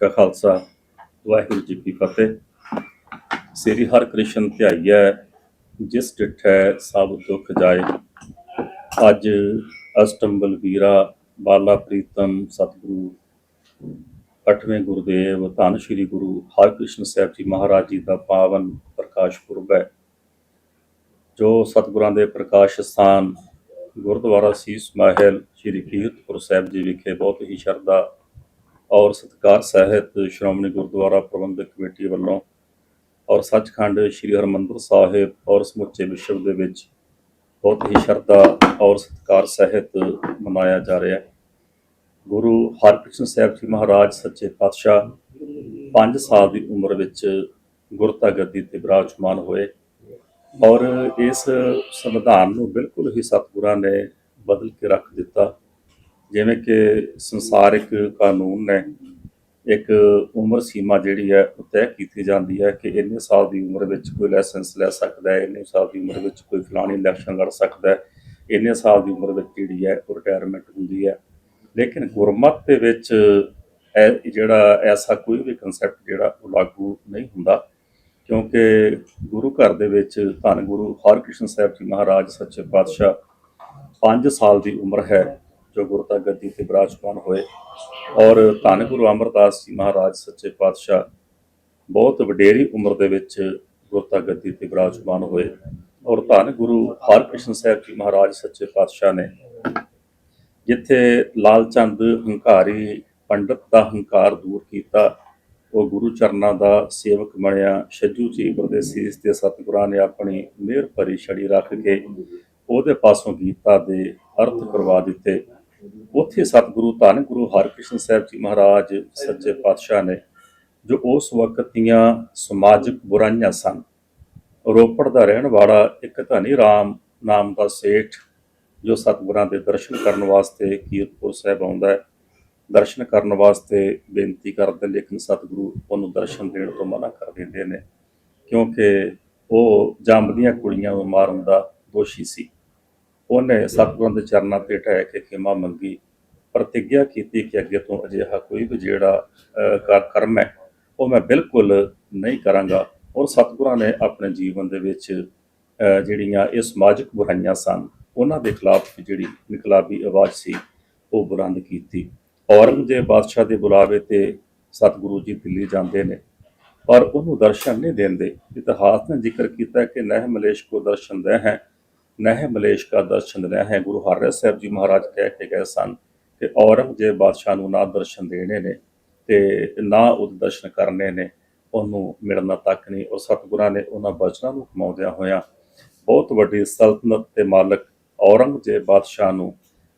ਕਾ ਖਾਲਸਾ, ਵਾਹਿਗੁਰੂ ਜੀ ਕੀ ਫਤਿਹ। ਸ੍ਰੀ ਹਰਕ੍ਰਿਸ਼ਨ ਧਿਆਈ ਹੈ, ਜਿਸ ਡਿਠੈ ਸਭ ਦੁੱਖ ਜਾਏ। ਅੱਜ ਅਸ਼ਟਮ ਵੀਰਾ ਬਾਲਾ ਪ੍ਰੀਤਮ ਸਤਿਗੁਰੂ, ਅਠਵੇਂ ਗੁਰਦੇਵ ਧੰਨ ਸ਼੍ਰੀ ਗੁਰੂ ਹਰਿਕ੍ਰਿਸ਼ਨ ਸਾਹਿਬ ਜੀ ਮਹਾਰਾਜ ਜੀ ਦਾ ਪਾਵਨ ਪ੍ਰਕਾਸ਼ ਪੁਰਬ ਹੈ। ਜੋ ਸਤਿਗੁਰਾਂ ਦੇ ਪ੍ਰਕਾਸ਼ ਸਥਾਨ ਗੁਰਦੁਆਰਾ ਸੀਸ ਮਾਹਿਲ ਸ਼੍ਰੀ ਕੀਰਤਪੁਰ ਸਾਹਿਬ ਜੀ ਵਿਖੇ ਬਹੁਤ ਹੀ ਸ਼ਰਧਾ ਔਰ ਸਤਿਕਾਰ ਸਹਿਤ ਸ਼੍ਰੋਮਣੀ ਗੁਰਦੁਆਰਾ ਪ੍ਰਬੰਧਕ ਕਮੇਟੀ ਵੱਲੋਂ ਔਰ ਸੱਚਖੰਡ ਸ਼੍ਰੀ ਹਰਮੰਦਰ ਸਾਹਿਬ ਔਰ ਸਮੁੱਚੇ ਵਿਸ਼ਵ ਦੇ ਵਿੱਚ ਬਹੁਤ ਹੀ ਸ਼ਰਧਾ ਔਰ ਸਤਿਕਾਰ ਸਹਿਤ ਮਨਾਇਆ ਜਾ ਰਿਹਾ ਹੈ। ਗੁਰੂ ਹਰਕ੍ਰਿਸ਼ਨ ਸਾਹਿਬ ਜੀ ਮਹਾਰਾਜ ਸੱਚੇ ਪਾਤਸ਼ਾਹ 5 ਸਾਲ ਦੀ ਉਮਰ ਵਿੱਚ ਗੁਰਤਾ ਗੱਦੀ ਤੇ ਬਿਰਾਜਮਾਨ ਹੋਏ ਔਰ ਇਸ ਸੰਵਿਧਾਨ ਨੂੰ ਬਿਲਕੁਲ ਹੀ ਸਤਿਗੁਰਾਂ ਨੇ ਬਦਲ ਕੇ ਰੱਖ ਦਿੱਤਾ। ਜਿਵੇਂ ਕਿ ਸੰਸਾਰਿਕ ਕਾਨੂੰਨ ਨੇ ਇੱਕ ਉਮਰ ਸੀਮਾ ਜਿਹੜੀ ਹੈ ਉਹ ਤੈਅ ਕੀਤੀ ਜਾਂਦੀ ਹੈ ਕਿ ਇੰਨੇ ਸਾਲ ਦੀ ਉਮਰ ਵਿੱਚ ਕੋਈ ਲਾਇਸੈਂਸ ਲੈ ਸਕਦਾ ਹੈ, ਇੰਨੇ ਸਾਲ ਦੀ ਉਮਰ ਵਿੱਚ ਕੋਈ ਫਲਾਣੀ ਇਲੈਕਸ਼ਨ ਲੜ ਸਕਦਾ ਹੈ, ਇੰਨੇ ਸਾਲ ਦੀ ਉਮਰ ਵਿੱਚ ਜਿਹੜੀ ਹੈ ਉਹ ਰਿਟਾਇਰਮੈਂਟ ਹੁੰਦੀ ਹੈ। ਲੇਕਿਨ ਗੁਰਮਤ ਦੇ ਵਿੱਚ ਇਹ ਜਿਹੜਾ ਐਸਾ ਕੋਈ ਵੀ ਕਨਸੈਪਟ ਜਿਹੜਾ ਉਹ ਲਾਗੂ ਨਹੀਂ ਹੁੰਦਾ, ਕਿਉਂਕਿ ਗੁਰੂ ਘਰ ਦੇ ਵਿੱਚ ਧੰਨ ਗੁਰੂ ਹਰਕ੍ਰਿਸ਼ਨ ਸਾਹਿਬ ਜੀ ਮਹਾਰਾਜ ਸੱਚੇ ਪਾਤਸ਼ਾਹ 5 ਸਾਲ ਦੀ ਉਮਰ ਹੈ। ਜੋ ਗੁਰਤਾ ਗੱਦੀ ਤੇ ਬਿਰਾਜਮਾਨ ਹੋਏ ਔਰ ਧੰਨ ਗੁਰੂ ਅਮਰਦਾਸ ਜੀ ਮਹਾਰਾਜ, ਸੱਚੇ ਪਾਤਸ਼ਾਹ ਬਹੁਤ ਵਡੇਰੀ ਉਮਰ ਦੇ ਵਿੱਚ ਗੁਰਤਾ ਗੱਦੀ ਤੇ ਬਿਰਾਜਮਾਨ ਹੋਏ ਔਰ ਧੰਨ ਗੁਰੂ ਹਰਕ੍ਰਿਸ਼ਨ ਸਾਹਿਬ ਜੀ ਮਹਾਰਾਜ, ਸੱਚੇ ਪਾਤਸ਼ਾਹ ਨੇ ਜਿੱਥੇ ਲਾਲ ਚੰਦ ਹੰਕਾਰੀ ਪੰਡਤ ਦਾ ਹੰਕਾਰ ਦੂਰ ਕੀਤਾ, ਉਹ ਗੁਰੂ ਚਰਨਾਂ ਦਾ ਸੇਵਕ ਬਣਿਆ, ਛੱਜੂ ਜੀ ਪਰਦੇਸੀ ਤੇ ਸਤਿਗੁਰਾਂ ਨੇ ਆਪਣੀ ਮਿਹਰ ਭਰੀ ਛੜੀ ਰੱਖ ਕੇ ਉਹਦੇ ਪਾਸੋਂ ਗੀਤਾ ਦੇ ਅਰਥ ਕਰਵਾ ਦਿੱਤੇ। ਉੱਥੇ ਸਤਿਗੁਰੂ ਧੰਨ ਗੁਰੂ ਹਰਕ੍ਰਿਸ਼ਨ ਸਾਹਿਬ ਜੀ ਮਹਾਰਾਜ, ਸੱਚੇ ਪਾਤਸ਼ਾਹ ਨੇ, ਜੋ ਉਸ ਵਕਤ ਦੀਆਂ ਸਮਾਜਿਕ ਬੁਰਾਈਆਂ ਸਨ। ਰੋਪੜ ਦਾ ਰਹਿਣ ਵਾਲਾ ਇੱਕ ਧਨੀ ਰਾਮ ਨਾਮ ਦਾ ਸੇਠ, ਜੋ ਸਤਿਗੁਰਾਂ ਦੇ ਦਰਸ਼ਨ ਕਰਨ ਵਾਸਤੇ ਕੀਰਤਪੁਰ ਸਾਹਿਬ ਆਉਂਦਾ ਹੈ, ਦਰਸ਼ਨ ਕਰਨ ਵਾਸਤੇ ਬੇਨਤੀ ਕਰਦੇ ਲੇਕਿਨ ਸਤਿਗੁਰੂ ਉਹਨੂੰ ਦਰਸ਼ਨ ਦੇਣ ਤੋਂ ਮਨਾ ਕਰ ਦਿੰਦੇ ਨੇ, ਕਿਉਂਕਿ ਉਹ ਜੰਮਦੀਆਂ ਕੁੜੀਆਂ ਨੂੰ ਮਾਰਨ ਦਾ ਦੋਸ਼ੀ ਸੀ। ਉਹਨੇ ਸਤਿਗੁਰਾਂ ਦੇ ਚਰਨਾਂ ਤੇ ਟਹਿ ਕੇ ਖਿਮਾ ਮੰਗੀ, ਪ੍ਰਤੀਗਿਆ ਕੀਤੀ ਕਿ ਅੱਗੇ ਤੋਂ ਅਜਿਹਾ ਕੋਈ ਵੀ ਜਿਹੜਾ ਕਰਮ ਹੈ, ਉਹ ਮੈਂ ਬਿਲਕੁਲ ਨਹੀਂ ਕਰਾਂਗਾ। ਔਰ ਸਤਿਗੁਰਾਂ ਨੇ ਆਪਣੇ ਜੀਵਨ ਦੇ ਵਿੱਚ ਜਿਹੜੀਆਂ ਇਹ ਸਮਾਜਿਕ ਬੁਰਾਈਆਂ ਸਨ, ਉਹਨਾਂ ਦੇ ਖਿਲਾਫ ਜਿਹੜੀ ਇਨਕਲਾਬੀ ਆਵਾਜ਼ ਸੀ, ਉਹ ਬੁਲੰਦ ਕੀਤੀ। ਔਰੰਗਜ਼ੇਬ ਬਾਦਸ਼ਾਹ ਦੇ ਬੁਲਾਵੇ ਤੇ ਸਤਿਗੁਰੂ ਜੀ ਦਿੱਲੀ ਜਾਂਦੇ ਨੇ, ਪਰ ਉਹਨੂੰ ਦਰਸ਼ਨ ਨਹੀਂ ਦਿੰਦੇ। ਇਤਿਹਾਸ ਨੇ ਜ਼ਿਕਰ ਕੀਤਾ ਕਿ ਨਹਿ ਮਲੇਸ਼ ਕੋ ਦਰਸ਼ਨ ਦੇ ਹੈ ਨਹਿ ਮਲੇਸ਼ ਕਾ ਦਰਸ਼ਨ ਦੇ ਹੈ ਗੁਰੂ ਹਰਿ ਸਾਹਿਬ ਜੀ ਮਹਾਰਾਜ ਕਹਿ ਕੇ ਗਏ ਸਨ ਕਿ ਔਰੰਗਜ਼ੇਬ ਬਾਦਸ਼ਾਹ ਨੂੰ ਨਾ ਦਰਸ਼ਨ ਦੇਣੇ ਨੇ ਤੇ ਨਾ ਉਹ ਦਰਸ਼ਨ ਕਰਨੇ ਨੇ, ਉਹਨੂੰ ਮਿਲਣਾ ਤੱਕ ਨਹੀਂ। ਔਰ ਸਤਿਗੁਰਾਂ ਨੇ ਉਹਨਾਂ ਬਚਨਾਂ ਨੂੰ ਕਮਾਉਂਦਿਆਂ ਹੋਇਆਂ ਬਹੁਤ ਵੱਡੀ ਸਲਤਨਤ ਦੇ ਮਾਲਕ ਔਰੰਗਜ਼ੇਬ ਬਾਦਸ਼ਾਹ ਨੂੰ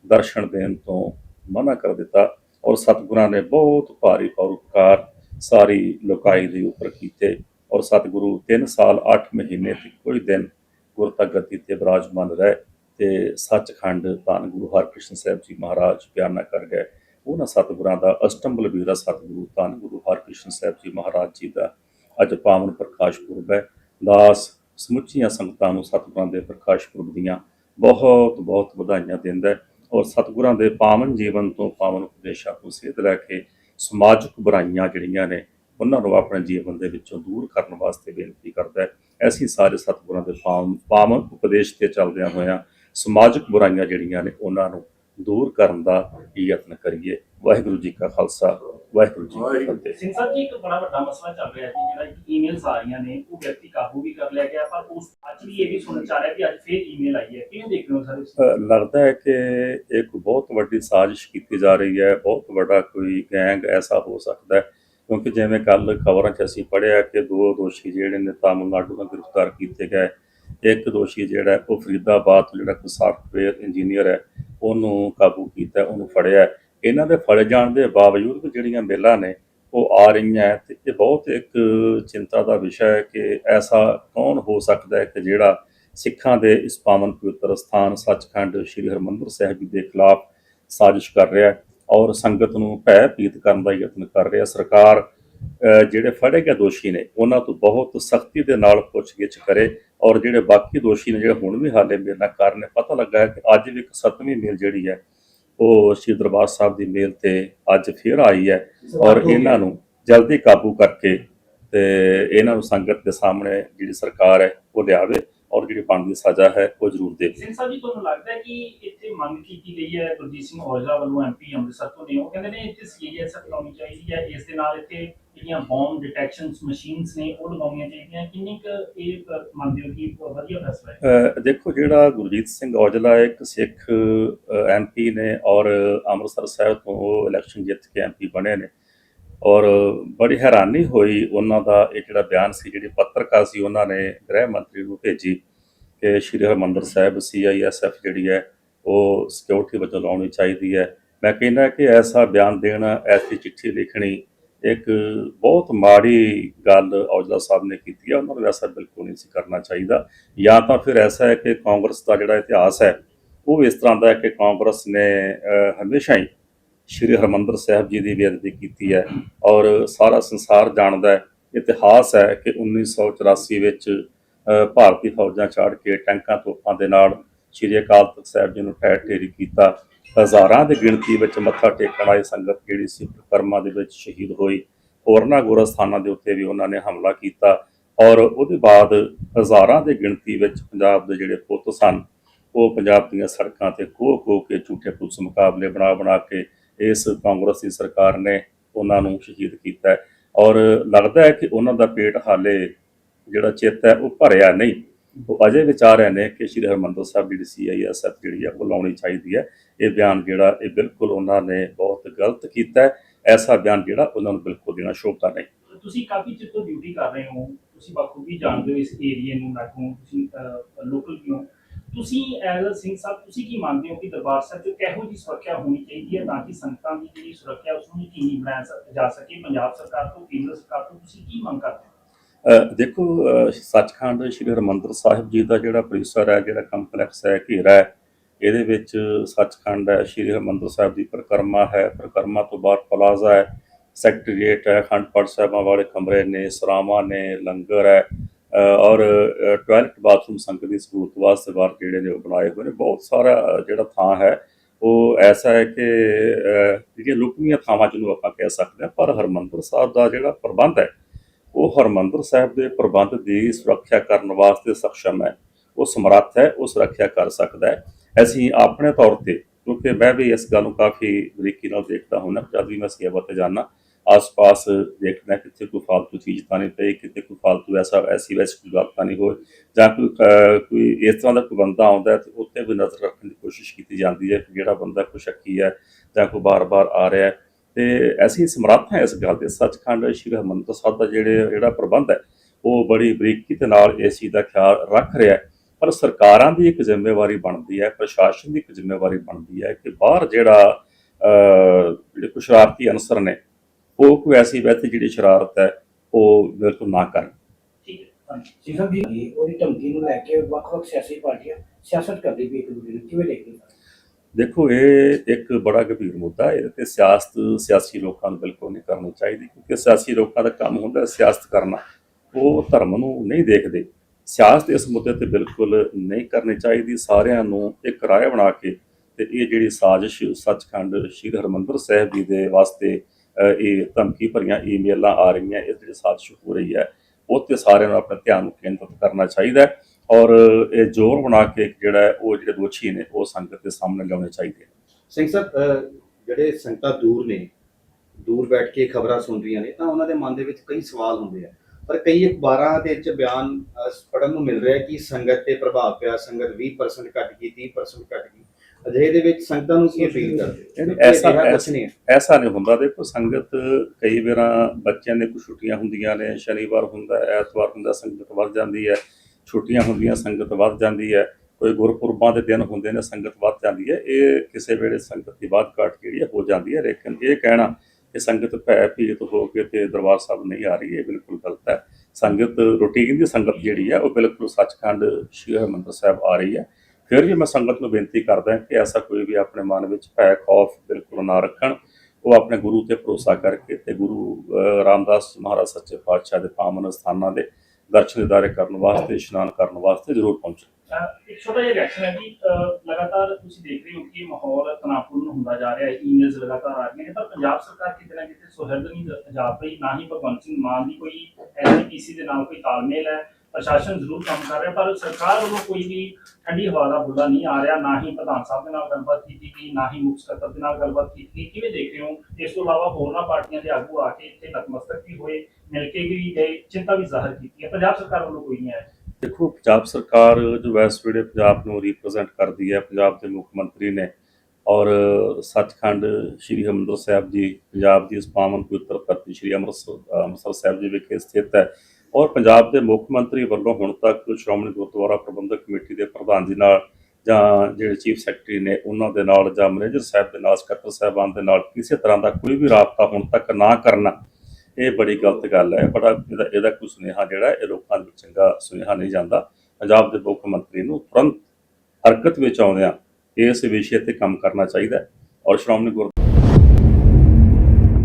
ਦਰਸ਼ਨ ਦੇਣ ਤੋਂ ਮਨਾ ਕਰ ਦਿੱਤਾ ਔਰ ਸਤਿਗੁਰਾਂ ਨੇ ਬਹੁਤ ਭਾਰੀ ਪਰਉਪਕਾਰ ਸਾਰੀ ਲੋਕਾਈ ਦੇ ਉੱਪਰ ਕੀਤੇ ਔਰ ਸਤਿਗੁਰੂ 3 ਸਾਲ 8 ਮਹੀਨੇ ਤੇ ਕੋਈ ਦਿਨ ਗੁਰਤਾ ਗੱਦੀ ਤੇ ਬਿਰਾਜਮਾਨ ਰਹੇ ਤੇ ਸੱਚਖੰਡ ਧੰਨ ਗੁਰੂ ਹਰਕ੍ਰਿਸ਼ਨ ਸਾਹਿਬ ਜੀ ਮਹਾਰਾਜ ਪਿਆਰਨਾ ਕਰ ਗਏ। ਉਹਨਾਂ ਸਤਿਗੁਰਾਂ ਦਾ ਅਸ਼ਟਮ ਬਲਬੀਰਾ ਸਤਿਗੁਰੂ ਧੰਨ ਗੁਰੂ ਹਰਕ੍ਰਿਸ਼ਨ ਸਾਹਿਬ ਜੀ ਮਹਾਰਾਜ ਜੀ ਦਾ ਅੱਜ ਪਾਵਨ ਪ੍ਰਕਾਸ਼ ਪੁਰਬ ਹੈ। ਦਾਸ ਸਮੁੱਚੀਆਂ ਸੰਗਤਾਂ ਨੂੰ ਸਤਿਗੁਰਾਂ ਦੇ ਪ੍ਰਕਾਸ਼ ਪੁਰਬ ਦੀਆਂ ਬਹੁਤ ਬਹੁਤ ਵਧਾਈਆਂ ਦਿੰਦਾ ਔਰ ਸਤਿਗੁਰਾਂ ਦੇ ਪਾਵਨ ਜੀਵਨ ਤੋਂ ਪਾਵਨ ਉਪਦੇਸ਼ਾਂ ਤੋਂ ਸੇਧ ਲੈ ਕੇ ਸਮਾਜਿਕ ਬੁਰਾਈਆਂ ਜਿਹੜੀਆਂ ਨੇ ਉਹਨਾਂ ਨੂੰ ਆਪਣੇ ਜੀਵਨ ਦੇ ਵਿੱਚੋਂ ਦੂਰ ਕਰਨ ਵਾਸਤੇ ਬੇਨਤੀ ਕਰਦਾ ਹੈ। ਐਸੀ ਸਾਰੇ ਸਤਿਗੁਰਾਂ ਦੇ ਪਾਵਨ ਪਾਵਨ ਉਪਦੇਸ਼ ਤੇ ਚੱਲਦਿਆਂ ਹੋਇਆਂ ਸਮਾਜਿਕ ਬੁਰਾਈਆਂ ਜਿਹੜੀਆਂ ਨੇ ਉਹਨਾਂ ਨੂੰ ਦੂਰ ਕਰਨ ਦਾ ਯਤਨ ਕਰੀਏ। ਵਾਹਿਗੁਰੂ ਜੀ ਕਾ ਖਾਲਸਾ ਵਾਹਿਗੁਰੂ ਜੀ ਕੀ ਫਤਿਹ। ਸਿੰਘ ਸਾਹਿਬ ਜੀ ਇੱਕ ਬੜਾ ਵੱਡਾ ਮਸਲਾ ਚੱਲ ਰਿਹਾ ਜੀ ਜਿਹੜਾ ਕਿ ਈਮੇਲਸ ਆ ਰਹੀਆਂ ਨੇ ਉਹ ਵਿਅਕਤੀ ਕਾਬੂ ਵੀ ਕਰ ਲਿਆ ਗਿਆ ਪਰ ਉਸ ਅੱਜ ਵੀ ਇਹ ਵੀ ਸੁਣਨ ਚ ਆ ਰਿਹਾ ਕਿ ਅੱਜ ਫੇਰ ਈਮੇਲ ਆਈ ਹੈ। ਕਿਵੇਂ ਦੇਖ ਰਹੇ ਹੋ ਸਰ ਲੱਗਦਾ ਹੈ ਕਿ ਇੱਕ ਬਹੁਤ ਵੱਡੀ ਸਾਜ਼ਿਸ਼ ਕੀਤੀ ਜਾ ਰਹੀ ਹੈ ਬਹੁਤ ਵੱਡਾ ਕੋਈ ਗੈਂਗ ਐਸਾ ਹੋ ਸਕਦਾ ਹੈ ਕਿਉਂਕਿ ਜਿਵੇਂ ਕੱਲ ਖਬਰਾਂ 'ਚ ਅਸੀਂ ਪੜ੍ਹਿਆ ਕਿ ਦੋ ਦੋਸ਼ੀ ਜਿਹੜੇ ਨੇ ਤਾਮਿਲਨਾਡੂ ਤੋਂ ਗ੍ਰਿਫਤਾਰ ਕੀਤੇ ਗਏ। ਇੱਕ ਦੋਸ਼ੀ ਜਿਹੜਾ ਉਹ ਫਰੀਦਾਬਾਦ ਤੋਂ ਜਿਹੜਾ ਕੋਈ ਸਾਫਟਵੇਅਰ ਇੰਜੀਨੀਅਰ ਹੈ, ਉਹਨੂੰ ਕਾਬੂ ਕੀਤਾ, ਉਹਨੂੰ ਫੜਿਆ। ਇਹਨਾਂ ਦੇ ਫੜੇ ਜਾਣ ਦੇ ਬਾਵਜੂਦ ਵੀ ਜਿਹੜੀਆਂ ਮੇਲਾਂ ਨੇ, ਉਹ ਆ ਰਹੀਆਂ ਹੈ ਤੇ ਇਹ ਬਹੁਤ ਇੱਕ ਚਿੰਤਾ ਦਾ ਵਿਸ਼ਾ ਹੈ ਕਿ ਐਸਾ ਕੌਣ ਹੋ ਸਕਦਾ ਹੈ ਕਿ ਜਿਹੜਾ ਸਿੱਖਾਂ ਦੇ ਇਸ ਪਾਵਨ ਪਵਿੱਤਰ ਸਥਾਨ ਸੱਚਖੰਡ ਸ੍ਰੀ ਹਰਮੰਦਰ ਸਾਹਿਬ ਜੀ ਦੇ ਖਿਲਾਫ ਸਾਜ਼ਿਸ਼ ਕਰ ਰਿਹਾ ਹੈ। ਔਰ ਸੰਗਤ ਨੂੰ ਭੈ ਭੀਤ ਕਰਨ ਦਾ ਯਤਨ ਕਰ ਰਿਹਾ। ਸਰਕਾਰ ਜਿਹੜੇ ਫੜੇ ਗਏ ਦੋਸ਼ੀ ਨੇ ਉਹਨਾਂ ਤੋਂ ਬਹੁਤ ਸਖਤੀ ਦੇ ਨਾਲ ਪੁੱਛਗਿੱਛ ਕਰੇ ਔਰ ਜਿਹੜੇ ਬਾਕੀ ਦੋਸ਼ੀ ਨੇ ਜਿਹੜੇ ਹੁਣ ਵੀ ਹਾਲੇ ਮੇਰੇ ਨਾਲ ਕਾਰਨ ਹੈ ਪਤਾ ਲੱਗਾ ਹੈ ਕਿ ਅੱਜ ਵੀ ਇੱਕ ਸੱਤਵੀਂ ਮੇਲ ਜਿਹੜੀ ਹੈ ਉਹ ਸ਼੍ਰੀ ਦਰਬਾਰ ਸਾਹਿਬ ਦੀ ਮੇਲ ਤੇ ਅੱਜ ਫੇਰ ਆਈ ਹੈ ਔਰ ਇਹਨਾਂ ਨੂੰ ਜਲਦੀ ਕਾਬੂ ਕਰਕੇ ਤੇ ਇਹਨਾਂ ਨੂੰ ਸੰਗਤ ਦੇ ਸਾਹਮਣੇ ਜਿਹੜੀ ਸਰਕਾਰ ਹੈ ਉਹ ਲਿਆਵੇ ਔਰ ਜਿਹੜੀ ਬਣਦੀ ਸਜ਼ਾ ਹੈ ਉਹ ਜ਼ਰੂਰ ਦੇਵੇ। ਸਿੰਘ ਸਾਹਿਬ ਜੀ ਤੁਹਾਨੂੰ ਲੱਗਦਾ ਹੈ ਕਿ ਇੱਥੇ ਮੰਗ ਕੀਤੀ ਗਈ ਹੈ ਗੁਰਜੀਤ ਸਿੰਘ ਔਜਲਾ ਵੱਲੋਂ ਐਮਪੀ ਅੰਮ੍ਰਿਤਸਰ ਤੋਂ ਨੇ ਉਹ ਕਹਿੰਦੇ ਨੇ ਇੱਥੇ ਸੀਐਸਐਫ ਲਾਉਣੀ ਚਾਹੀਦੀ ਹੈ ਇਸ ਦੇ ਨਾਲ ਇੱਥੇ ਜਿਹੜੀਆਂ ਬੌਂਬ ਡਿਟੈਕਸ਼ਨਸ ਮਸ਼ੀਨਸ ਨੇ ਉਹ ਲਗਾਉਣੀਆਂ ਚਾਹੀਦੀਆਂ। ਕਿੰਨੀ ਕੁ ਇਹ ਮੰਨਦੇ ਹੋ ਕਿ ਵਧੀਆ ਫੈਸਲਾ ਹੈ? ਦੇਖੋ ਜਿਹੜਾ ਗੁਰਜੀਤ ਸਿੰਘ ਔਜਲਾ ਇੱਕ ਸਿੱਖ ਐਮਪੀ ਨੇ ਔਰ ਅੰਮ੍ਰਿਤਸਰ ਸਾਹਿਬ ਤੋਂ ਉਹ ਇਲੈਕਸ਼ਨ ਜਿੱਤ ਕੇ ਐਮਪੀ ਬਣੇ ਨੇ ਔਰ ਬੜੀ ਹੈਰਾਨੀ ਹੋਈ ਉਹਨਾਂ ਦਾ, ਇਹ ਜਿਹੜਾ ਬਿਆਨ ਸੀ, ਜਿਹੜੀ ਪੱਤਰਕਾਰ ਸੀ, ਉਹਨਾਂ ਨੇ ਗ੍ਰਹਿ ਮੰਤਰੀ ਨੂੰ ਭੇਜੀ ਕਿ ਸ਼੍ਰੀ ਹਰਿਮੰਦਰ ਸਾਹਿਬ ਸੀਆਈਐਸਐਫ ਜਿਹੜੀ ਹੈ, ਉਹ ਸਿਕਿਉਰਿਟੀ ਵਜੋਂ ਲਾਉਣੀ ਚਾਹੀਦੀ ਹੈ। ਮੈਂ ਕਹਿੰਦਾ ਕਿ ਐਸਾ ਬਿਆਨ ਦੇਣਾ, ਐਸੀ ਚਿੱਠੀ ਲਿਖਣੀ ਇੱਕ ਬਹੁਤ ਮਾੜੀ ਗੱਲ ਔਜਲਾ ਸਾਹਿਬ ਨੇ ਕੀਤੀ ਹੈ। ਉਹਨਾਂ ਨੂੰ ਐਸਾ ਬਿਲਕੁਲ ਨਹੀਂ ਸੀ ਕਰਨਾ ਚਾਹੀਦਾ। ਜਾਂ ਤਾਂ ਫਿਰ ਐਸਾ ਹੈ ਕਿ ਕਾਂਗਰਸ ਦਾ ਜਿਹੜਾ ਇਤਿਹਾਸ ਹੈ, ਉਹ ਇਸ ਤਰ੍ਹਾਂ ਦਾ ਹੈ ਕਿ ਕਾਂਗਰਸ ਨੇ ਹਮੇਸ਼ਾ ਹੀ ਸ਼੍ਰੀ ਹਰਮੰਦਰ ਸਾਹਿਬ ਜੀ ਦੀ ਬੇਅਦਬੀ ਕੀਤੀ ਹੈ ਔਰ ਸਾਰਾ ਸੰਸਾਰ ਜਾਣਦਾ ਹੈ, ਇਤਿਹਾਸ ਹੈ ਕਿ 1984 ਵਿੱਚ ਭਾਰਤੀ ਫੌਜਾਂ ਚਾੜ ਕੇ ਟੈਂਕਾਂ ਤੋਪਾਂ ਦੇ ਨਾਲ ਸ਼੍ਰੀ ਅਕਾਲ ਤਖਤ ਸਾਹਿਬ ਜੀ ਨੂੰ ਠਹਿਰ ਠੇਰੀ ਕੀਤਾ। ਹਜ਼ਾਰਾਂ ਦੀ ਗਿਣਤੀ ਵਿੱਚ ਮੱਥਾ ਟੇਕਣ ਆਈ ਸੰਗਤ ਜਿਹੜੀ ਸੀ ਕਰਮਾਂ ਦੇ ਵਿੱਚ ਸ਼ਹੀਦ ਹੋਈ। ਹੋਰਨਾਂ ਗੁਰੂ ਸਥਾਨਾਂ ਦੇ ਉੱਤੇ ਵੀ ਉਹਨਾਂ ਨੇ ਹਮਲਾ ਕੀਤਾ ਔਰ ਉਹਦੇ ਬਾਅਦ ਹਜ਼ਾਰਾਂ ਦੀ ਗਿਣਤੀ ਵਿੱਚ ਪੰਜਾਬ ਦੇ ਜਿਹੜੇ ਪੁੱਤ ਸਨ, ਉਹ ਪੰਜਾਬ ਦੀਆਂ ਸੜਕਾਂ ਤੇ ਖੋ ਖੋ ਕੇ ਝੂਠੇ ਪੁਲਿਸ ਮੁਕਾਬਲੇ ਬਣਾ ਬਣਾ ਕੇ ਇਸ ਕਾਂਗਰਸ ਦੀ ਸਰਕਾਰ ਨੇ ਉਹਨਾਂ ਨੂੰ ਸ਼ਹੀਦ ਕੀਤਾ ਔਰ ਲੱਗਦਾ ਹੈ ਕਿ ਉਹਨਾਂ ਦਾ ਪੇਟ ਹਾਲੇ ਜਿਹੜਾ ਚਿੱਤ ਹੈ, ਉਹ ਭਰਿਆ ਨਹੀਂ। ਉਹ ਅਜੇ ਵਿਚਾਰ ਰਹੇ ਨੇ ਕਿ ਸ਼੍ਰੀ ਹਰਿਮੰਦਰ ਸਾਹਿਬ ਜਿਹੜੀ ਸੀਆਈਐਸਐਫ ਜਿਹੜੀ ਹੈ ਉਹ ਲਾਉਣੀ ਚਾਹੀਦੀ ਹੈ। ਇਹ ਬਿਆਨ ਜਿਹੜਾ, ਇਹ ਬਿਲਕੁਲ ਉਹਨਾਂ ਨੇ ਬਹੁਤ ਗਲਤ ਕੀਤਾ ਹੈ। ਐਸਾ ਬਿਆਨ ਜਿਹੜਾ ਉਹਨਾਂ ਨੂੰ ਬਿਲਕੁਲ ਦੇਣਾ ਸ਼ੋਭਦਾ ਨਹੀਂ। ਤੁਸੀਂ ਕਾਫੀ ਚਿਰ ਤੋਂ ਡਿਊਟੀ ਕਰ ਰਹੇ ਹੋ। ਤੁਸੀਂ ਬਾਖੂਬੀ ਜਾਣਦੇ ਹੋ ਇਸ ਏਰੀਏ ਨੂੰ ਲਾਗੋਂ ਤੁਸੀਂ ਲੋਕਲ ਕਿਉਂ? ਤੁਸੀਂ ਐਜ਼ ਸਿੰਘ ਸਾਹਿਬ, ਤੁਸੀਂ ਕੀ ਮੰਨਦੇ ਹੋ ਕਿ ਦਰਬਾਰ ਸਾਹਿਬ 'ਚ ਕਿਹੋ ਜਿਹੀ ਸੁਰੱਖਿਆ ਹੋਣੀ ਚਾਹੀਦੀ ਹੈ, ਤਾਂ ਕਿ ਸੰਗਤਾਂ ਦੀ ਜਿਹੜੀ ਸੁਰੱਖਿਆ, ਉਸ ਨੂੰ ਯਕੀਨੀ ਬਣਾਇਆ ਜਾ ਸਕੇ? ਪੰਜਾਬ ਸਰਕਾਰ ਤੋਂ, ਕੇਂਦਰ ਸਰਕਾਰ ਤੋਂ ਤੁਸੀਂ ਕੀ ਮੰਗ ਕਰਦੇ ਹੋ? ਦੇਖੋ ਸੱਚਖੰਡ ਸ਼੍ਰੀ ਹਰਿਮੰਦਰ ਸਾਹਿਬ ਜੀ ਦਾ ਜਿਹੜਾ ਪਰਿਸਰ ਹੈ, ਜਿਹੜਾ ਕੰਪਲੈਕਸ ਹੈ, ਘੇਰਾ ਹੈ, ਇਹਦੇ ਵਿੱਚ ਸੱਚਖੰਡ ਹੈ, ਸ਼੍ਰੀ ਹਰਿਮੰਦਰ ਸਾਹਿਬ ਦੀ ਪ੍ਰਕਰਮਾ ਹੈ, ਪ੍ਰਕਰਮਾ ਤੋਂ ਬਾਅਦ ਪਲਾਜ਼ਾ ਹੈ, ਸੈਕਟਰੀਏਟ ਹੈ, ਅਖੰਡ ਪਾਠ ਸਾਹਿਬਾਂ ਵਾਲੇ ਕਮਰੇ ਨੇ, ਸਰਾਵਾਂ ਨੇ, ਲੰਗਰ ਹੈ ਔਰ ਟਾਇਲਟ ਬਾਥਰੂਮ ਸੰਗਤ ਦੀ ਸਹੂਲਤ ਵਾਸਤੇ ਵਾਰ ਜਿਹੜੇ ਨੇ ਉਹ ਬਣਾਏ ਹੋਏ ਨੇ। ਬਹੁਤ ਸਾਰਾ ਜਿਹੜਾ ਥਾਂ ਹੈ ਉਹ ਐਸਾ ਹੈ ਕਿ ਅ, ਜਿਹੜੀਆਂ ਲੁਕਮੀਆਂ ਥਾਵਾਂ ਜਿਹਨੂੰ ਆਪਾਂ ਕਹਿ ਸਕਦੇ ਹਾਂ ਪਰ ਹਰਿਮੰਦਰ ਸਾਹਿਬ ਦਾ ਜਿਹੜਾ ਪ੍ਰਬੰਧ ਹੈ ਉਹ ਹਰਮੰਦਰ ਸਾਹਿਬ ਦੇ ਪ੍ਰਬੰਧ ਦੀ ਸੁਰੱਖਿਆ ਕਰਨ ਵਾਸਤੇ ਸક્ષਮ ਹੈ। ਉਹ ਸਮਰੱਥ ਹੈ ਉਹ ਸੁਰੱਖਿਆ ਕਰ ਸਕਦਾ ਹੈ। ਅਸੀਂ ਆਪਣੇ ਤੌਰ ਤੇ ਕਿਉਂਕਿ ਮੈਂ ਵੀ ਇਸ ਗੱਲ ਨੂੰ ਕਾਫੀ ਬਰੀਕੀ ਨਾਲ ਦੇਖਦਾ ਹੁੰਦਾ ਜਦ ਵੀ ਮੈਂ ਸੇਵਾ ਤੇ ਜਾਣਾ ਆਸ-ਪਾਸ ਦੇਖਣਾ ਕਿੱਥੇ ਕੋਈ ਫਾਲਤੂ ਚੀਜ਼ ਤਾਂ ਨਹੀਂ ਪਈ ਕਿਤੇ ਕੋਈ ਫਾਲਤੂ ਐਸਾ, ਐਸੀ ਵਿੱਚ ਕੋਈ ਗੱਲ ਤਾਂ ਨਹੀਂ ਹੋਏ ਜਾਂ ਕੋਈ ਕੋਈ ਇਸ ਤਰ੍ਹਾਂ ਦਾ ਕੋਈ ਬੰਦਾ ਆਉਂਦਾ ਤੇ ਉੱਤੇ ਵੀ ਨਜ਼ਰ ਰੱਖਣ ਦੀ ਕੋਸ਼ਿਸ਼ ਕੀਤੀ ਜਾਂਦੀ ਹੈ ਕਿ ਜਿਹੜਾ ਬੰਦਾ ਕੋਈ ਸ਼ੱਕੀ ਹੈ ਜਾਂ ਕੋਈ ਬਾਰ-ਬਾਰ ਆ ਰਿਹਾ ਹੈ। ਤੇ ਅਸੀਂ ਸਮਰੱਥ ਹਾਂ ਇਸ ਗੱਲ ਦੇ, ਸੱਚਖੰਡ ਸ਼੍ਰੀ ਹਰਮੰਦਰ ਸਾਹਿਬ ਦਾ ਜਿਹੜੇ, ਜਿਹੜਾ ਪ੍ਰਬੰਧ ਹੈ, ਉਹ ਬੜੀ ਬਰੀਕੀ ਦੇ ਨਾਲ ਇਸ ਚੀਜ਼ ਦਾ ਖਿਆਲ ਰੱਖ ਰਿਹਾ ਹੈ। ਪਰ ਸਰਕਾਰਾਂ ਦੀ ਇੱਕ ਜ਼ਿੰਮੇਵਾਰੀ ਬਣਦੀ ਹੈ, ਪ੍ਰਸ਼ਾਸਨ ਦੀ ਇੱਕ ਜ਼ਿੰਮੇਵਾਰੀ ਬਣਦੀ ਹੈ ਕਿ ਬਾਹਰ ਜਿਹੜਾ ਜਿਹੜੇ ਕੁਸ਼ਰਾਰਤੀ ਅਨਸਰ ਨੇ ਉਹ ਕੋਈ ਐਸੀ ਵਿਅਕਤੀ ਜਿਹੜੀ ਸ਼ਰਾਰਤ ਹੈ ਉਹ ਬਿਲਕੁਲ ਨਾ ਕਰਨ। ਠੀਕ ਹੈ। ਧੰਨਵਾਦ ਸਿਖਰ ਦੀ ਉਹਦੀ ਧਮਕੀ ਨੂੰ ਲੈ ਕੇ ਵੱਖ-ਵੱਖ ਸਿਆਸੀ ਪਾਰਟੀਆਂ ਸਿਆਸਤ ਕਰਦੀ ਵੀ ਇੱਕ ਦੂਜੇ ਨੂੰ ਕਿਵੇਂ ਦੇਖਦੇ ਦੇਖੋ ਇਹ ਇੱਕ ਬੜਾ ਗੰਭੀਰ ਮੁੱਦਾ ਹੈ। ਤੇ ਸਿਆਸਤ ਸਿਆਸੀ ਲੋਕਾਂ ਨੂੰ ਬਿਲਕੁਲ ਨਹੀਂ ਕਰਨੀ ਚਾਹੀਦੀ ਕਿਉਂਕਿ ਸਿਆਸੀ ਲੋਕਾਂ ਦਾ ਕੰਮ ਹੁੰਦਾ ਹੈ ਸਿਆਸਤ ਕਰਨਾ। ਉਹ ਧਰਮ ਨੂੰ ਨਹੀਂ ਦੇਖਦੇ। ਸਿਆਸਤ ਇਸ ਮੁੱਦੇ ਤੇ ਬਿਲਕੁਲ ਨਹੀਂ ਕਰਨੀ ਚਾਹੀਦੀ। ਸਾਰਿਆਂ ਨੂੰ ਇੱਕ ਰਾਏ ਬਣਾ ਕੇ ਤੇ ਇਹ ਜਿਹੜੀ ਸਾਜ਼ਿਸ਼ ਸੱਚਖੰਡ ਸ਼੍ਰੀ ਹਰਿਮੰਦਰ ਸਾਹਿਬ ਜੀ ਦੇ ਵਾਸਤੇ ਇਹ ਧਮਕੀ ਭਰੀਆਂ ਈਮੇਲਾਂ ਆ ਰਹੀਆਂ ਇਹ ਜਿਹੜੀ ਸਾਜ਼ਿਸ਼ ਹੋ ਰਹੀ ਹੈ। ਉਹ ਤੇ ਸਾਰਿਆਂ ਨੂੰ ਆਪਣਾ ਧਿਆਨ ਨੂੰ ਕੇਂਦਰਿਤ ਕਰਨਾ ਚਾਹੀਦਾ ਹੈ ਔਰ ਇਹ ਜ਼ੋਰ ਬਣਾ ਕੇ ਜਿਹੜਾ ਉਹ ਜਿਹੜੇ ਦੋਸ਼ੀ ਨੇ, ਉਹ ਸੰਗਤ ਦੇ ਸਾਹਮਣੇ ਲਿਆਉਣੇ ਚਾਹੀਦੇ ਨੇ ਸਿੰਘ ਸਾਹਿਬ ਜਿਹੜੇ ਸੰਗਤਾਂ ਦੂਰ ਨੇ, ਦੂਰ ਬੈਠ ਕੇ ਖਬਰਾਂ ਸੁਣ ਰਹੀਆਂ ਨੇ, ਤਾਂ ਉਹਨਾਂ ਦੇ ਮਨ ਦੇ ਵਿੱਚ ਕਈ ਸਵਾਲ ਹੁੰਦੇ ਆ। ਪਰ ਕਈ ਅਖਬਾਰਾਂ ਦੇ ਵਿੱਚ ਬਿਆਨ ਪੜਨ ਨੂੰ ਮਿਲ ਰਿਹਾ ਕਿ ਸੰਗਤ ਤੇ ਪ੍ਰਭਾਵ ਪਿਆ, ਸੰਗਤ 20% ਘਟ ਗਈ 30% ਘਟ ਗਈ। ਅਜਿਹੇ ਦੇ ਵਿੱਚ ਸੰਗਤਾਂ ਨੂੰ ਕੀ ਅਪੀਲ ਕਰਦੇ ਐਸਾ- ਐਸਾ- ਨਹੀਂ ਐਸਾ ਨਹੀਂ ਹੁੰਦਾ। ਦੇਖੋ ਸੰਗਤ ਕਈ ਵਾਰਾਂ ਬੱਚਿਆਂ ਦੇ ਕੁਝ ਛੁੱਟੀਆਂ ਹੁੰਦੀਆਂ ਨੇ ਸ਼ਨੀਵਾਰ ਹੁੰਦਾ ਐਤਵਾਰ ਹੁੰਦਾ ਸੰਗਤ ਵੱਧ ਜਾਂਦੀ ਹੈ। ਛੁੱਟੀਆਂ ਹੁੰਦੀਆਂ ਸੰਗਤ ਵੱਧ ਜਾਂਦੀ ਹੈ। ਕੋਈ ਗੁਰਪੁਰਬਾਂ ਦੇ ਦਿਨ ਹੁੰਦੇ ਨੇ ਸੰਗਤ ਵੱਧ ਜਾਂਦੀ ਹੈ। ਇਹ ਕਿਸੇ ਵੇਲੇ ਸੰਗਤ ਦੀ ਵੱਧ ਘਾਟ ਜਿਹੜੀ ਹੈ ਹੋ ਜਾਂਦੀ ਹੈ। ਲੇਕਿਨ ਇਹ ਕਹਿਣਾ ਕਿ ਸੰਗਤ ਭੈ ਭੀਤ ਹੋ ਕੇ ਤੇ ਦਰਬਾਰ ਸਾਹਿਬ ਨਹੀਂ ਆ ਰਹੀ ਇਹ ਬਿਲਕੁਲ ਗਲਤ ਹੈ। ਸੰਗਤ ਰੂਟੀਨ ਦੀ ਸੰਗਤ ਜਿਹੜੀ ਹੈ ਉਹ ਬਿਲਕੁਲ ਸੱਚਖੰਡ ਸ਼੍ਰੀ ਹਰਿਮੰਦਰ ਸਾਹਿਬ ਆ ਰਹੀ ਹੈ। ਫਿਰ ਵੀ ਮੈਂ ਸੰਗਤ ਨੂੰ ਬੇਨਤੀ ਕਰਦਾ ਕਿ ਐਸਾ ਕੋਈ ਵੀ ਆਪਣੇ ਮਨ ਵਿੱਚ ਭੈ ਖੌਫ ਬਿਲਕੁਲ ਨਾ ਰੱਖਣ। ਉਹ ਆਪਣੇ ਗੁਰੂ ਤੇ ਭਰੋਸਾ ਕਰਕੇ ਤੇ ਗੁਰੂ ਰਾਮਦਾਸ ਮਹਾਰਾਜ ਸੱਚੇ ਪਾਤਸ਼ਾਹ ਦੇ ਪਾਵਨ ਸਥਾਨਾਂ ਦੇ ਦਰਸ਼ਨ ਦਿਦਾਰੇ ਕਰਨ ਵਾਸਤੇ, ਇਸ਼ਨਾਨ ਕਰਨ ਵਾਸਤੇ ਜ਼ਰੂਰ ਪਹੁੰਚਣ। ਇੱਕ ਛੋਟਾ ਜਿਹਾ ਰਿਐਕਸ਼ਨ ਹੈ ਕਿ ਲਗਾਤਾਰ ਤੁਸੀਂ ਦੇਖ ਰਹੇ ਹੋ ਕਿ ਮਾਹੌਲ ਤਣਾਅਪੂਰਨ ਹੁੰਦਾ ਜਾ ਰਿਹਾ ਹੈ। ਈਮੇਲਸ ਲਗਾਤਾਰ ਆ ਰਹੀਆਂ ਨੇ। ਪਰ ਪੰਜਾਬ ਸਰਕਾਰ ਕਿਤੇ ਨਾ ਕਿਤੇ ਸੁਹਿਰਦ ਨਹੀਂ ਜਾਪ ਰਹੀ ਨਾ ਹੀ ਭਗਵੰਤ ਸਿੰਘ ਮਾਨ ਦੀ ਕੋਈ ਐਸਜੀਪੀਸੀ ਦੇ ਨਾਲ ਕੋਈ ਤਾਲਮੇਲ ਹੈ। ਪ੍ਰਸ਼ਾਸਨ ਜ਼ਰੂਰ ਕੰਮ ਕਰ ਰਿਹਾ, ਪਰ ਸਰਕਾਰ ਵੱਲੋਂ ਕੋਈ ਵੀ ਠੰਡੀ ਹਵਾ ਦਾ ਬੁੱਲਾ ਨਹੀਂ ਆ ਰਿਹਾ, ਨਾ ਹੀ ਪ੍ਰਧਾਨ ਸਾਹਿਬ ਦੇ ਨਾਲ ਗੱਲਬਾਤ ਕੀਤੀ ਗਈ, ਨਾ ਹੀ ਮੁੱਖ ਸਕੱਤਰ ਦੇ ਨਾਲ ਗੱਲਬਾਤ ਕੀਤੀ ਕਿਵੇਂ ਦੇਖ ਰਹੇ ਹੋ? ਇਸ ਤੋਂ ਇਲਾਵਾ ਹੋਰਨਾਂ ਪਾਰਟੀਆਂ ਦੇ ਆਗੂ ਆ ਕੇ ਇੱਥੇ ਨਤਮਸਤਕ ਵੀ ਹੋਏ, ਮਿਲ ਕੇ ਵੀ ਗਏ, ਚਿੰਤਾ ਵੀ ਜ਼ਾਹਰ ਕੀਤੀ ਹੈ। ਪੰਜਾਬ ਸਰਕਾਰ ਵੱਲੋਂ ਕੋਈ ਨਹੀਂ ਆਇਆ। ਦੇਖੋ, ਪੰਜਾਬ ਸਰਕਾਰ ਜੋ ਵੈਸਟ ਵੇੜੇ ਪੰਜਾਬ ਨੂੰ ਰਿਪਰੈਜ਼ੈਂਟ ਕਰਦੀ ਹੈ, ਪੰਜਾਬ ਦੇ ਮੁੱਖ ਮੰਤਰੀ ਨੇ, ਔਰ ਸੱਚਖੰਡ ਸ੍ਰੀ ਹਰਿਮੰਦਰ ਸਾਹਿਬ ਜੀ, ਪੰਜਾਬ ਦੀ ਇਸ ਪਾਵਨ ਪਵਿੱਤਰ ਧਰਤੀ ਸ੍ਰੀ ਅੰਮ੍ਰਿਤਸਰ ਅੰਮ੍ਰਿਤਸਰ ਸਾਹਿਬ ਜੀ ਵਿਖੇ ਸਥਿਤ ਹੈ। ਔਰ ਪੰਜਾਬ ਦੇ ਮੁੱਖ ਮੰਤਰੀ ਵੱਲੋਂ ਹੁਣ ਤੱਕ ਸ਼੍ਰੋਮਣੀ ਗੁਰਦੁਆਰਾ ਪ੍ਰਬੰਧਕ ਕਮੇਟੀ ਦੇ ਪ੍ਰਧਾਨ ਜੀ ਨਾਲ ਜਾਂ ਜਿਹੜੇ ਚੀਫ ਸੈਕਟਰੀ ਨੇ ਉਹਨਾਂ ਦੇ ਨਾਲ ਜਾਂ ਮੈਨੇਜਰ ਸਾਹਿਬ ਦੇ ਨਾਲ, ਸਕੱਤਰ ਸਾਹਿਬਾਨ ਦੇ ਨਾਲ ਕਿਸੇ ਤਰ੍ਹਾਂ ਦਾ ਕੋਈ ਵੀ ਰਾਬਤਾ ਹੁਣ ਤੱਕ ਨਾ ਕਰਨਾ, ਇਹ ਬੜੀ ਗਲਤ ਗੱਲ ਹੈ। ਬੜਾ ਇਹਦਾ ਇਹਦਾ ਕੋਈ ਸੁਨੇਹਾ ਜਿਹੜਾ ਇਹ ਲੋਕਾਂ ਦੇ ਚੰਗਾ ਸੁਨੇਹਾ ਨਹੀਂ ਜਾਂਦਾ। ਪੰਜਾਬ ਦੇ ਮੁੱਖ ਮੰਤਰੀ ਨੂੰ ਤੁਰੰਤ ਹਰਕਤ ਵਿੱਚ ਆਉਂਦਿਆਂ ਇਸ ਵਿਸ਼ੇ ਤੇ ਕੰਮ ਕਰਨਾ ਚਾਹੀਦਾ ਔਰ ਸ਼੍ਰੋਮਣੀ ਗੁਰਦੁਆਰਾ